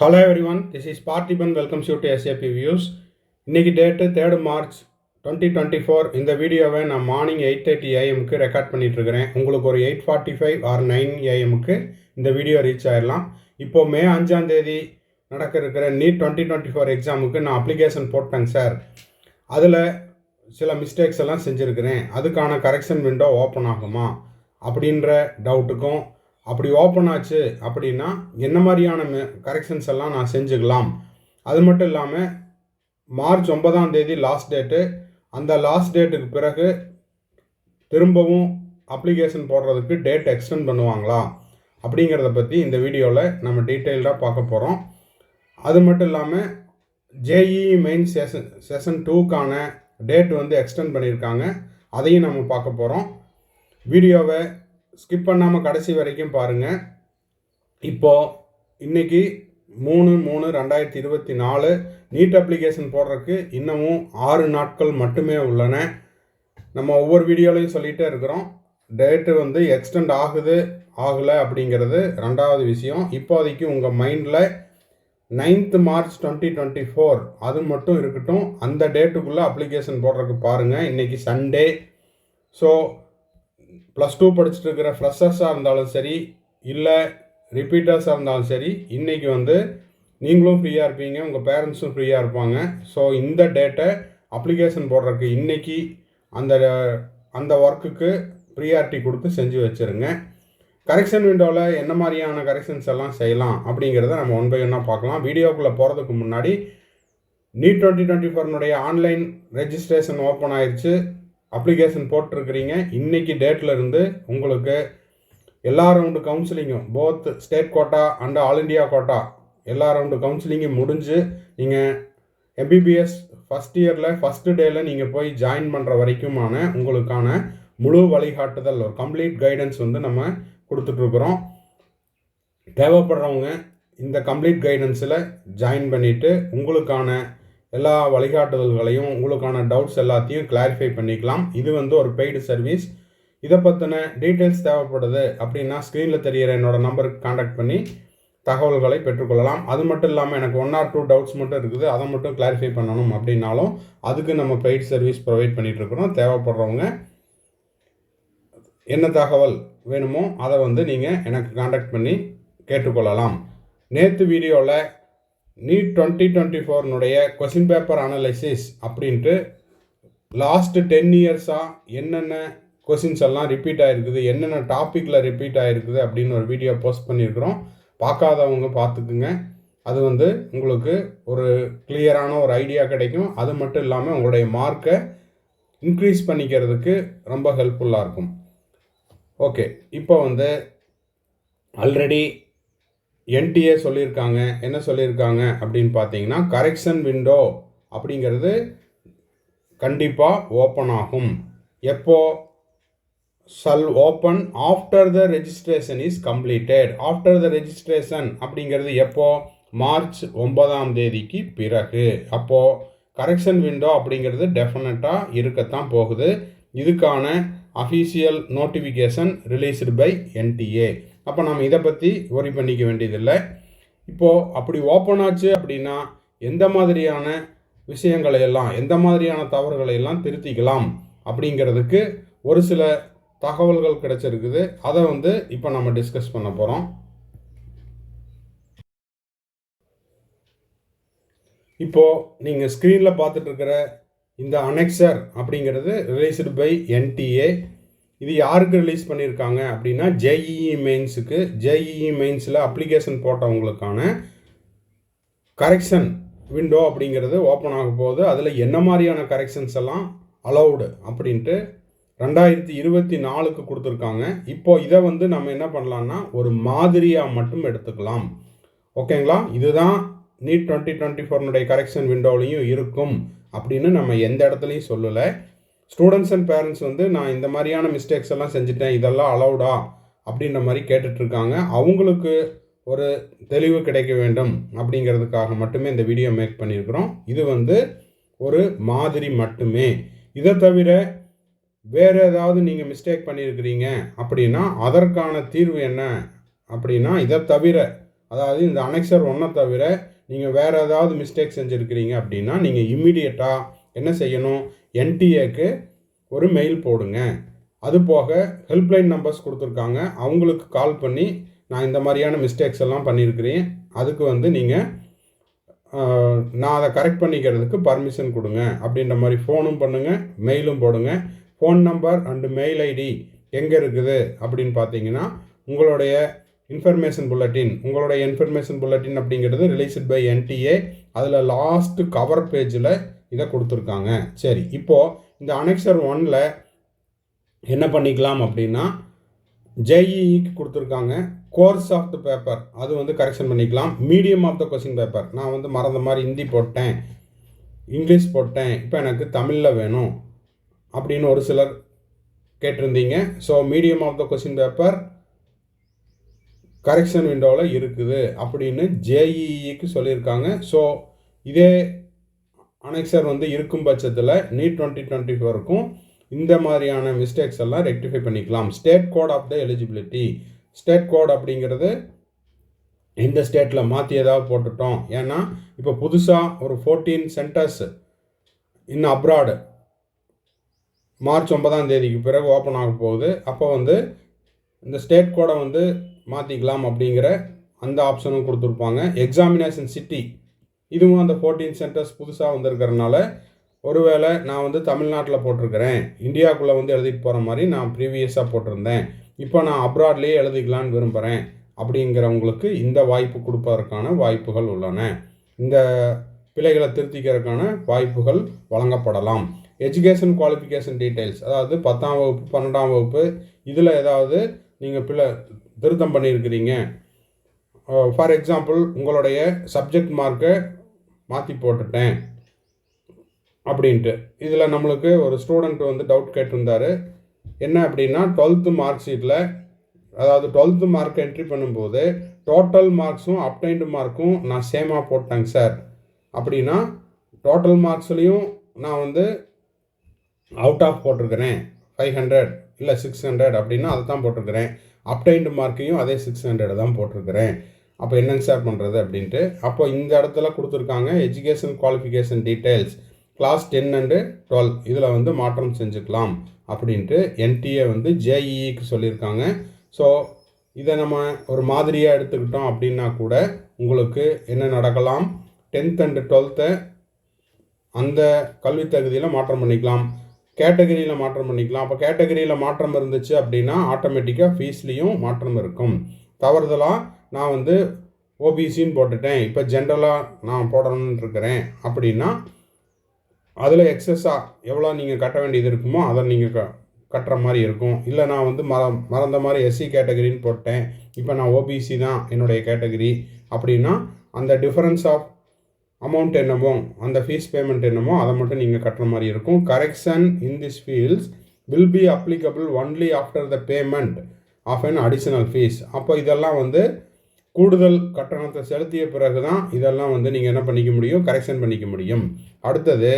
Hello everyone this is Parthiban welcomes you to SAP views இன்றைக்கி date third March twenty twenty four இந்த வீடியோவை நான் morning eight thirty ஏஎம்க்கு record பண்ணிகிட்ருக்கிறேன் உங்களுக்கு ஒரு eight forty five or nine ஏஎம்க்கு இந்த வீடியோ ரீச் ஆயிடலாம் இப்போது மே அஞ்சாந்தேதி நடக்க இருக்கிற நீட் டுவெண்ட்டி டுவெண்ட்டி ஃபோர் எக்ஸாமுக்கு நான் அப்ளிகேஷன் போட்டேங்க சார் அதில் சில மிஸ்டேக்ஸ் எல்லாம் செஞ்சுருக்கிறேன். அதுக்கான கரெக்ஷன் விண்டோ ஓப்பன் ஆகுமா அப்படின்ற டவுட்டுக்கும் அப்படி ஓப்பன் ஆச்சு அப்படின்னா என்ன மாதிரியான கரெக்ஷன்ஸ் எல்லாம் நான் செஞ்சுக்கலாம். அது மட்டும் இல்லாமல் மார்ச் ஒன்பதாம் தேதி லாஸ்ட் டேட்டு அந்த லாஸ்ட் டேட்டுக்கு பிறகு திரும்பவும் அப்ளிகேஷன் போடுறதுக்கு டேட் எக்ஸ்டெண்ட் பண்ணுவாங்களா? அப்படிங்கிறத பற்றி இந்த வீடியோவில் நம்ம டீட்டெயில்டாக பார்க்க போகிறோம் அது மட்டும் இல்லாமல் ஜேஇ மெயின் செஷன் செஷன் டூக்கான டேட் வந்து எக்ஸ்டெண்ட் பண்ணியிருக்காங்க. அதையும் நம்ம பார்க்க போகிறோம் வீடியோவை ஸ்கிப் பண்ணாமல் கடைசி வரைக்கும் பாருங்கள் இப்போது இன்றைக்கி மூணு மூணு ரெண்டாயிரத்தி இருபத்தி நாலு நீட் அப்ளிகேஷன் போடுறதுக்கு இன்னமும் ஆறு நாட்கள் மட்டுமே உள்ளன. நம்ம ஒவ்வொரு வீடியோலையும் சொல்லிகிட்டே இருக்கிறோம். டேட்டு வந்து எக்ஸ்டெண்ட் ஆகுது ஆகலை அப்படிங்கிறது ரெண்டாவது விஷயம். இப்போதைக்கு உங்கள் மைண்டில் ninth March twenty twenty four அது மட்டும் இருக்கட்டும். அந்த டேட்டுக்குள்ளே அப்ளிகேஷன் போடுறதுக்கு பாருங்கள் இன்றைக்கி சண்டே ஸோ ப்ளஸ் டூ படிச்சுட்டு இருக்கிற ஃப்ரெஷர்ஸாக இருந்தாலும் சரி இல்லை ரிப்பீட்டர்ஸாக இருந்தாலும் சரி இன்றைக்கி வந்து நீங்களும் ஃப்ரீயாக இருப்பீங்க உங்கள் பேரண்ட்ஸும் ஃப்ரீயாக இருப்பாங்க. ஸோ இந்த டேட்டை அப்ளிகேஷன் போடுறதுக்கு இன்றைக்கி அந்த அந்த ஒர்க்குக்கு ப்ரியாரிட்டி கொடுத்து செஞ்சு வச்சுருங்க. கரெக்ஷன் விண்டோவில் என்ன மாதிரியான கரெக்ஷன்ஸ் எல்லாம் செய்யலாம் அப்படிங்கிறத நம்ம ஒன் பை ஒன்னாக பார்க்கலாம். வீடியோக்குள்ளே போகிறதுக்கு முன்னாடி நீட் டுவெண்ட்டி டுவெண்ட்டி ஃபோர்னுடைய ஆன்லைன் ரெஜிஸ்ட்ரேஷன் ஓப்பன் ஆயிடுச்சு அப்ளிகேஷன் போட்டிருக்கிறீங்க. இன்றைக்கி டேட்டில் இருந்து உங்களுக்கு எல்லா round கவுன்சிலிங்கும் both state quota and all India quota எல்லா ரவுண்டு கவுன்சிலிங்கும் முடிஞ்சு நீங்கள் எம்பிபிஎஸ் ஃபஸ்ட் இயரில் ஃபஸ்ட்டு டேயில் நீங்கள் போய் ஜாயின் பண்ணுற வரைக்குமான உங்களுக்கான முழு வழிகாட்டுதல் ஒரு கம்ப்ளீட் கைடன்ஸ் வந்து நம்ம கொடுத்துட்ருக்குறோம். தேவைப்படுறவங்க இந்த கம்ப்ளீட் கைடன்ஸில் ஜாயின் பண்ணிவிட்டு உங்களுக்கான எல்லா வழிகாட்டுதல்களையும் உங்களுக்கான டவுட்ஸ் எல்லாத்தையும் கிளாரிஃபை பண்ணிக்கலாம். இது வந்து ஒரு பெய்டு சர்வீஸ் இதை பற்றின டீட்டெயில்ஸ் தேவைப்படுது அப்படின்னா ஸ்க்ரீனில் தெரிகிற என்னோடய நம்பருக்கு காண்டாக்ட் பண்ணி தகவல்களை பெற்றுக்கொள்ளலாம். அது மட்டும் இல்லாமல் எனக்கு ஒன் ஆர் டூ டவுட்ஸ் மட்டும் இருக்குது. அதை மட்டும் கிளாரிஃபை பண்ணணும் அப்படின்னாலும் அதுக்கு நம்ம பெய்டு சர்வீஸ் ப்ரொவைட் பண்ணிகிட்ருக்குறோம் தேவைப்படுறவங்க என்ன தகவல் வேணுமோ அதை வந்து நீங்கள் எனக்கு காண்டாக்ட் பண்ணி கேட்டுக்கொள்ளலாம். நேற்று வீடியோவில் நீட் டுவெண்ட்டி டுவெண்ட்டி ஃபோர்னுடைய கொஷின் பேப்பர் அனலைசிஸ் அப்படின்ட்டு லாஸ்ட்டு டென் இயர்ஸாக என்னென்ன கொஷின்ஸ் எல்லாம் ரிப்பீட் ஆகிருக்குது என்னென்ன டாப்பிக்கில் ரிப்பீட் ஆகிருக்குது அப்படின்னு ஒரு வீடியோ போஸ்ட் பண்ணியிருக்கிறோம். பார்க்காதவங்க பார்த்துக்குங்க. அது வந்து உங்களுக்கு ஒரு கிளியரான ஒரு ஐடியா கிடைக்கும். அது மட்டும் இல்லாமல் உங்களுடைய மார்க்கை இன்க்ரீஸ் பண்ணிக்கிறதுக்கு ரொம்ப ஹெல்ப்ஃபுல்லாக இருக்கும். ஓகே இப்போ வந்து ஆல்ரெடி என்டிஏ சொல்லியிருக்காங்க. என்ன சொல்லியிருக்காங்க அப்படின்னு பார்த்தீங்கன்னா கரெக்ஷன் விண்டோ அப்படிங்கிறது கண்டிப்பாக ஓப்பன் ஆகும். எப்போ? Shall open after the registration is completed after the registration அப்படிங்கிறது எப்போ? மார்ச் ஒன்பதாம் தேதிக்கு பிறகு. அப்போது கரெக்ஷன் விண்டோ அப்படிங்கிறது டெஃபினட்டாக இருக்கத்தான் போகுது. இதுக்கான official notification released by NTA அப்போ நம்ம இதை பற்றி ஒரி பண்ணிக்க வேண்டியதில்லை. இப்போது அப்படி ஓப்பன் ஆச்சு அப்படின்னா எந்த மாதிரியான விஷயங்களை எல்லாம் எந்த மாதிரியான தவறுகளை எல்லாம் திருத்திக்கலாம் அப்படிங்கிறதுக்கு ஒரு சில தகவல்கள் கிடைச்சிருக்குது. அதை வந்து இப்போ நம்ம டிஸ்கஸ் பண்ண போகிறோம் இப்போது நீங்கள் ஸ்க்ரீனில் பார்த்துட்ருக்கிற இந்த அனெக்சர் அப்படிங்கிறது ரிலீஸ்டு பை என்டிஏ இது யாருக்கு ரிலீஸ் பண்ணியிருக்காங்க அப்படின்னா ஜேஇஇ மெயின்ஸுக்கு ஜேஇஇ மெயின்ஸில் அப்ளிகேஷன் போட்டவங்களுக்கான கரெக்ஷன் விண்டோ அப்படிங்கிறது ஓப்பன் ஆக போகுது. அதில் என்ன மாதிரியான கரெக்ஷன்ஸ் எல்லாம் அலௌடு அப்படின்ட்டு ரெண்டாயிரத்தி இருபத்தி நாலுக்கு கொடுத்துருக்காங்க. இப்போ இதை வந்து நம்ம என்ன பண்ணலான்னா ஒரு மாதிரியாக மட்டும் எடுத்துக்கலாம். ஓகேங்களா? இதுதான் நீட் டுவெண்ட்டி டுவெண்ட்டி ஃபோர்னுடைய கரெக்ஷன் விண்டோலையும் இருக்கும் அப்படின்னு நம்ம எந்த இடத்துலையும் சொல்லலை. ஸ்டூடெண்ட்ஸ் அண்ட் பேரண்ட்ஸ் வந்து நான் இந்த மாதிரியான மிஸ்டேக்ஸ் எல்லாம் செஞ்சுட்டேன். இதெல்லாம் அலௌடா அப்படின்ற மாதிரி கேட்டுட்ருக்காங்க. அவங்களுக்கு ஒரு தெளிவு கிடைக்க வேண்டும் அப்படிங்கிறதுக்காக மட்டுமே இந்த வீடியோ மேக் பண்ணியிருக்கிறோம். இது வந்து ஒரு மாதிரி மட்டுமே. இதை தவிர வேறு ஏதாவது நீங்கள் மிஸ்டேக் பண்ணியிருக்கிறீங்க அப்படின்னா அதற்கான தீர்வு என்ன அப்படின்னா இதை தவிர அதாவது இந்த அனெக்சர் ஒன்றை தவிர நீங்கள் வேறு ஏதாவது மிஸ்டேக் செஞ்சுருக்கிறீங்க அப்படின்னா நீங்கள் இம்மிடியட்டாக என்ன செய்யணும்? என்டிஏக்கு ஒரு மெயில் போடுங்க. அது போக ஹெல்ப்லைன் நம்பர்ஸ் கொடுத்துருக்காங்க. அவங்களுக்கு கால் பண்ணி நான் இந்த மாதிரியான மிஸ்டேக்ஸ் எல்லாம் பண்ணியிருக்கிறேன். அதுக்கு வந்து நீங்கள் நான் அதை கரெக்ட் பண்ணிக்கிறதுக்கு பர்மிஷன் கொடுங்க. அப்படின்ற மாதிரி ஃபோனும் பண்ணுங்கள் மெயிலும் போடுங்க. Phone number and mail ID எங்கே இருக்குது? அப்படின்னு பார்த்தீங்கன்னா உங்களுடைய இன்ஃபர்மேஷன் புல்லட்டின் உங்களுடைய இன்ஃபர்மேஷன் புல்லட்டின் அப்படிங்கிறது ரிலீஸ்ட் பை என்டிஏ அதில் லாஸ்ட்டு கவர் பேஜில் இதை கொடுத்துருக்காங்க. சரி இப்போது இந்த அனெக்சர் ஒனில் என்ன பண்ணிக்கலாம் அப்படின்னா ஜேஇக்கு கொடுத்துருக்காங்க. கோர்ஸ் ஆஃப் த பேப்பர் அது வந்து கரெக்ஷன் பண்ணிக்கலாம். Medium of the question paper நான் வந்து மறந்த மாதிரி ஹிந்தி போட்டேன். இங்கிலீஷ் போட்டேன். இப்போ எனக்கு தமிழில் வேணும் அப்படின்னு ஒரு சிலர் கேட்டிருந்தீங்க. So medium of the question paper correction விண்டோவில் இருக்குது அப்படின்னு ஜேஇஇக்கு சொல்லியிருக்காங்க. ஸோ இதே அனெக்சர் வந்து இருக்கும் பட்சத்தில் நீட் டுவெண்ட்டி டுவெண்ட்டி ஃபோருக்கும் இந்த மாதிரியான மிஸ்டேக்ஸ் எல்லாம் ரெக்டிஃபை பண்ணிக்கலாம். State code of the eligibility state code அப்படிங்கிறது இந்த ஸ்டேட்டில் மாற்றி ஏதாவது போட்டுட்டோம். ஏன்னா இப்போ புதுசாக ஒரு ஃபோர்டீன் சென்டர்ஸ் இன்னும் அப்ராடு மார்ச் ஒன்பதாம் தேதிக்கு பிறகு ஓப்பன் ஆக போகுது. அப்போ வந்து இந்த ஸ்டேட் கோடை வந்து மாற்றிக்கலாம் அப்படிங்கிற அந்த ஆப்ஷனும் கொடுத்துருப்பாங்க. எக்ஸாமினேஷன் சிட்டி இதுவும் அந்த ஃபோர்டீன் சென்டர்ஸ் புதுசாக வந்திருக்கிறனால ஒருவேளை நான் வந்து தமிழ்நாட்டில் போட்டிருக்கிறேன். இந்தியாவுக்குள்ளே வந்து எழுதிட்டு போகிற மாதிரி நான் ப்ரீவியஸாக போட்டிருந்தேன். இப்போ நான் அப்ராட்லேயே எழுதிக்கலான்னு விரும்புகிறேன் அப்படிங்கிறவங்களுக்கு இந்த வாய்ப்பு கொடுப்பதற்கான வாய்ப்புகள் உள்ளன. இந்த பிழைகளை திருத்திக்கிறதுக்கான வாய்ப்புகள் வழங்கப்படலாம். எஜுகேஷன் குவாலிஃபிகேஷன் டீட்டெயில்ஸ் அதாவது பத்தாம் வகுப்பு பன்னெண்டாம் வகுப்பு இதில் ஏதாவது நீங்கள் பிள்ளை திருத்தம் பண்ணியிருக்கிறீங்க. ஃபார் எக்ஸாம்பிள் உங்களுடைய சப்ஜெக்ட் மார்க்கை மாற்றி போட்டுட்டேன். அப்படின்ட்டு. இதில் நம்மளுக்கு ஒரு ஸ்டூடெண்ட் வந்து டவுட் கேட்டிருந்தார். என்ன அப்படின்னா டுவெல்த்து மார்க் ஷீட்டில் அதாவது டுவெல்த்து மார்க் என்ட்ரி பண்ணும்போது டோட்டல் மார்க்ஸும் அப்டைன்டு மார்க்கும் நான் சேமாக போட்டேங்க சார் அப்படின்னா டோட்டல் மார்க்ஸ்லேயும் நான் வந்து அவுட் ஆஃப் போட்டிருக்கிறேன். ஃபைவ் ஹண்ட்ரட் இல்லை சிக்ஸ் ஹண்ட்ரட் அப்படின்னா அதை தான் போட்டிருக்கிறேன். அப்டைன்டு மார்க்கையும் அதே சிக்ஸ் ஹண்ட்ரட் தான் போட்டிருக்கிறேன். அப்போ என்னங்க சார் பண்ணுறது அப்படின்ட்டு அப்போ இந்த இடத்துல கொடுத்துருக்காங்க education qualification details class ten and twelve இதில் வந்து மாற்றம் செஞ்சுக்கலாம் அப்படின்ட்டு என்டிஏ வந்து ஜேஇஇக்கு சொல்லியிருக்காங்க. ஸோ இதை நம்ம ஒரு மாதிரியாக எடுத்துக்கிட்டோம் அப்படின்னா கூட உங்களுக்கு என்ன நடக்கலாம்? டென்த் அண்டு டுவெல்த்தை அந்த கல்வி தகுதியில் மாற்றம் பண்ணிக்கலாம். கேட்டகரியில் மாற்றம் பண்ணிக்கலாம். அப்போ கேட்டகரியில் மாற்றம் இருந்துச்சு அப்படின்னா ஆட்டோமேட்டிக்காக ஃபீஸ்லேயும் மாற்றம் இருக்கும். தவறுதலாக நான் வந்து ஓபிசின்னு போட்டுட்டேன். இப்போ ஜென்ரலாக நான் போடணுன்னு இருக்கிறேன் அப்படின்னா அதில் எக்ஸஸாக எவ்வளோ நீங்கள் கட்ட வேண்டியது இருக்குமோ அதை நீங்கள் க கட்டுற மாதிரி இருக்கும். இல்லை நான் வந்து மற மறந்த மாதிரி எஸ்சி கேட்டகரின்னு போட்டேன். இப்போ நான் ஓபிசி தான் என்னுடைய கேட்டகரி அப்படின்னா அந்த டிஃபரன்ஸ் ஆஃப் அமௌண்ட் என்னமோ அந்த ஃபீஸ் பேமெண்ட் என்னமோ அதை மட்டும் நீங்கள் கட்டுற மாதிரி இருக்கும். Correction in this fields will be applicable only after the payment of an additional fee அப்போ இதெல்லாம் வந்து கூடுதல் கட்டணத்தை செலுத்திய பிறகு தான் இதெல்லாம் வந்து நீங்கள் என்ன பண்ணிக்க முடியும்? கரெக்ஷன் பண்ணிக்க முடியும். அடுத்தது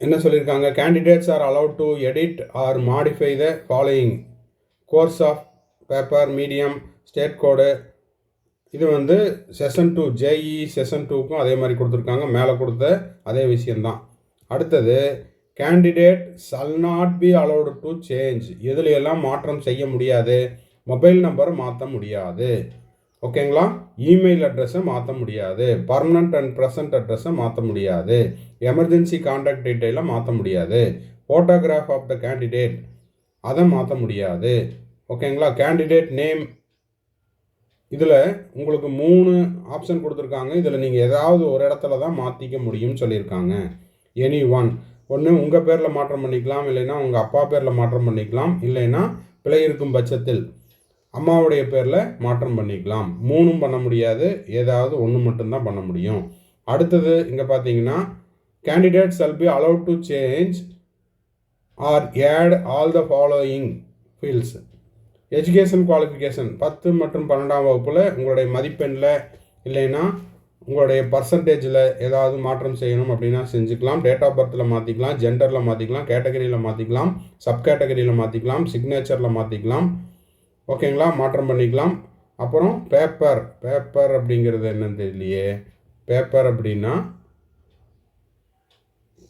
என்ன சொல்லியிருக்காங்க? Candidates are allowed to edit or modify the following course of paper medium state code இது வந்து செஷன் டூ ஜேஇ செஷன் டூக்கும் அதே மாதிரி கொடுத்துருக்காங்க. மேலே கொடுத்த அதே விஷயந்தான் அடுத்தது candidate shall not be allowed to change எதுலையெல்லாம் மாற்றம் செய்ய முடியாது? மொபைல் நம்பரை மாற்ற முடியாது. ஓகேங்களா? இமெயில் அட்ரஸை மாற்ற முடியாது. பர்மனண்ட் அண்ட் ப்ரெசன்ட் அட்ரஸை மாற்ற முடியாது. எமர்ஜென்சி கான்டாக்ட் டீட்டெயிலை மாற்ற முடியாது. ஃபோட்டோகிராஃப் ஆஃப் த கேண்டிடேட் அதை மாற்ற முடியாது. ஓகேங்களா? கேண்டிடேட் நேம் இதில் உங்களுக்கு மூணு ஆப்ஷன் கொடுத்துருக்காங்க. இதில் நீங்கள் ஏதாவது ஒரு இடத்துல தான் மாற்றிக்க முடியும்னு சொல்லியிருக்காங்க. எனி ஒன் ஒன்று உங்கள் பேரில் மாற்றம் பண்ணிக்கலாம். இல்லைன்னா உங்கள் அப்பா பேரில் மாற்றம் பண்ணிக்கலாம். இல்லைன்னா பிழை இருக்கும் பட்சத்தில். அம்மாவுடைய பேரில் மாற்றம் பண்ணிக்கலாம். மூணும் பண்ண முடியாது. ஏதாவது ஒன்று மட்டும்தான் பண்ண முடியும். அடுத்தது இங்கே பார்த்தீங்கன்னா candidate shall be allow to change or edit all the following fields education qualification பத்து மற்றும் பன்னெண்டாம் வகுப்பில் உங்களுடைய மதிப்பெண்ணில் இல்லைன்னா உங்களுடைய பர்சன்டேஜில் ஏதாவது மாற்றம் செய்யணும் அப்படின்னா செஞ்சுக்கலாம். டேட் ஆஃப் பர்த்தில் மாற்றிக்கலாம் ஜெண்டரில் மாற்றிக்கலாம் கேட்டகரியில் மாற்றிக்கலாம் சப் கேட்டகரியில் மாற்றிக்கலாம் சிக்னேச்சரில் மாற்றிக்கலாம் ஓகேங்களா? மாற்றம் பண்ணிக்கலாம். அப்புறம் பேப்பர் பேப்பர் அப்படிங்கிறது என்னன்னு தெரியலையே. பேப்பர் அப்படின்னா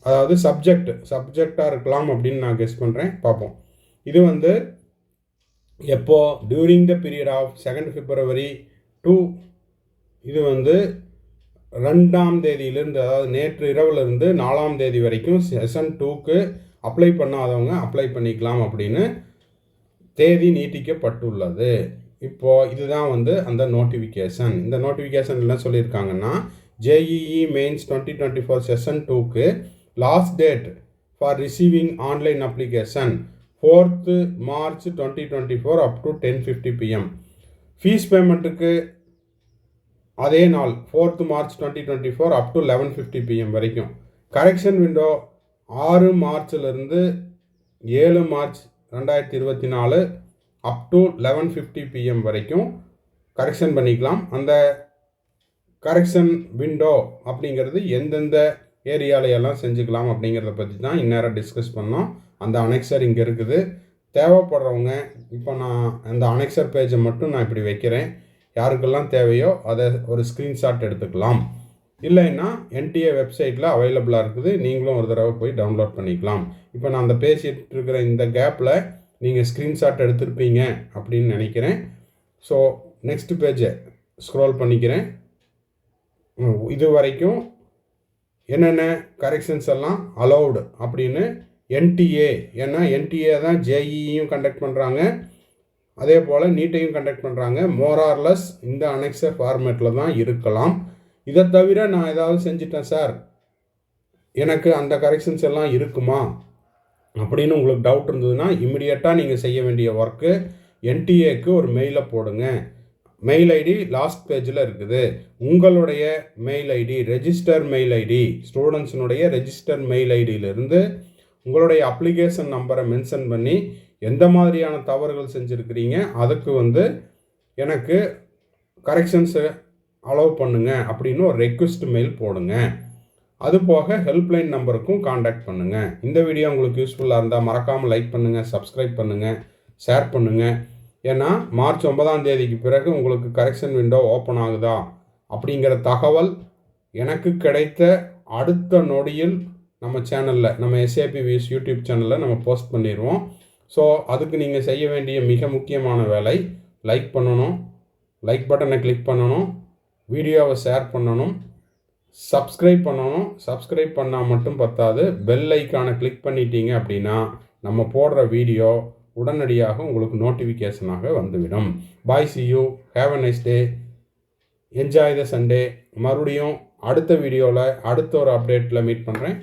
அதாவது சப்ஜெக்ட் சப்ஜெக்டாக இருக்கலாம் அப்படின்னு நான் கெஸ் பண்ணுறேன் பார்ப்போம். இது வந்து எப்போ? During the period of second February to இது வந்து ரெண்டாம் தேதியிலிருந்து அதாவது நேற்று இரவுலேருந்து நாலாம் தேதி வரைக்கும் செஷன் டூக்கு அப்ளை பண்ணாதவங்க அப்ளை பண்ணிக்கலாம் அப்படின்னு தேதி நீட்டிக்கப்பட்டுள்ளது. இப்போது இதுதான் வந்து அந்த நோட்டிஃபிகேஷன் இந்த நோட்டிஃபிகேஷன் என்ன சொல்லியிருக்காங்கன்னா JEE Mains twenty twenty four session டூக்கு last date for receiving online application fourth March twenty twenty four up to ten fifty PM fee பேமெண்ட்டுக்கு அதே நாள் fourth March twenty twenty four up to eleven fifty PM வரைக்கும். Correction window ஆறு மார்ச்லேருந்து ஏழு March ரெண்டாயிரத்தி இருபத்தி நாலு up to eleven fifty PM வரைக்கும் கரெக்ஷன் பண்ணிக்கலாம். அந்த கரெக்ஷன் விண்டோ அப்படிங்கிறது எந்தெந்த ஏரியாலையெல்லாம் செஞ்சுக்கலாம் அப்படிங்கிறத பற்றி தான் இந்நேரம் டிஸ்கஸ் பண்ணோம். அந்த அனெக்சர் இங்கே இருக்குது. தேவைப்படுறவங்க இப்போ நான் அந்த அனெக்சர் பேஜை மட்டும் நான் இப்படி வைக்கிறேன். யாருக்கெல்லாம் தேவையோ அதை ஒரு ஸ்க்ரீன்ஷாட் எடுத்துக்கலாம். இல்லைன்னா என்டிஏ வெப்சைட்டில் அவைலபிளாக இருக்குது. நீங்களும் ஒரு தடவை போய் டவுன்லோட் பண்ணிக்கலாம். இப்போ நான் அந்த பேசிகிட்டு இருக்கிற இந்த கேப்பில் நீங்கள் ஸ்க்ரீன்ஷாட் எடுத்திருப்பீங்க அப்படின்னு நினைக்கிறேன். ஸோ நெக்ஸ்ட் பேஜை ஸ்க்ரோல் பண்ணிக்கிறேன். இது வரைக்கும் என்னென்ன கரெக்ஷன்ஸ் எல்லாம் அலௌடு அப்படின்னு என்டிஏ ஏன்னா என்டிஏ தான் ஜேஇயும் கண்டக்ட் பண்ணுறாங்க அதே போல் நீட்டையும் கண்டக்ட் பண்ணுறாங்க மோரார்லஸ் இந்த அனெக்ஸ ஃபார்மேட்டில் தான் இருக்கலாம். இதை தவிர நான் ஏதாவது செஞ்சிட்டேன் சார் எனக்கு அந்த கரெக்ஷன்ஸ் எல்லாம் இருக்குமா? அப்படின்னு உங்களுக்கு டவுட் இருந்ததுன்னா இமிடியட்டாக நீங்கள் செய்ய வேண்டிய ஒர்க்கு என்டிஏக்கு ஒரு மெயிலை போடுங்க. மெயில் ஐடி லாஸ்ட் பேஜில் இருக்குது. உங்களுடைய mail ID register mail ID ஸ்டூடெண்ட்ஸினுடைய register mail ஐடியிலிருந்து உங்களுடைய அப்ளிகேஷன் நம்பரை மென்ஷன் பண்ணி எந்த மாதிரியான தவறுகள் செஞ்சுருக்கிறீங்க அதுக்கு வந்து எனக்கு கரெக்ஷன்ஸை அலோவ் பண்ணுங்க அப்படின்னு ஒரு ரெக்வெஸ்ட் மெயில் போடுங்க. அது போக ஹெல்ப்லைன் நம்பருக்கும் காண்டாக்ட் பண்ணுங்கள் இந்த வீடியோ உங்களுக்கு யூஸ்ஃபுல்லாக இருந்தால் மறக்காமல் லைக் பண்ணுங்கள் சப்ஸ்கிரைப் பண்ணுங்கள் ஷேர் பண்ணுங்கள் ஏன்னா மார்ச் ஒன்பதாம் தேதிக்கு பிறகு உங்களுக்கு கரெக்ஷன் விண்டோ ஓப்பன் ஆகுதா? அப்படிங்கிற தகவல் எனக்கு கிடைத்த அடுத்த நொடியில் நம்ம சேனலில் நம்ம எஸ்ஏபி வியூஸ் யூடியூப் சேனலில் நம்ம போஸ்ட் பண்ணிடுவோம் ஸோ அதுக்கு நீங்கள் செய்ய வேண்டிய மிக முக்கியமான வேலை லைக் பண்ணணும் லைக் பட்டனை கிளிக் பண்ணணும். வீடியோவை ஷேர் பண்ணணும் சப்ஸ்கிரைப் பண்ணணும். சப்ஸ்கிரைப் பண்ணால் மட்டும் பத்தாது. பெல் ஐக்கானை கிளிக் பண்ணிட்டீங்க அப்படின்னா நம்ம போடுற வீடியோ உடனடியாக உங்களுக்கு நோட்டிஃபிகேஷனாக வந்துவிடும். Bye see you have a nice day enjoy the Sunday மறுபடியும் அடுத்த வீடியோவில் அடுத்த ஒரு அப்டேட்டில் மீட் பண்ணுறேன்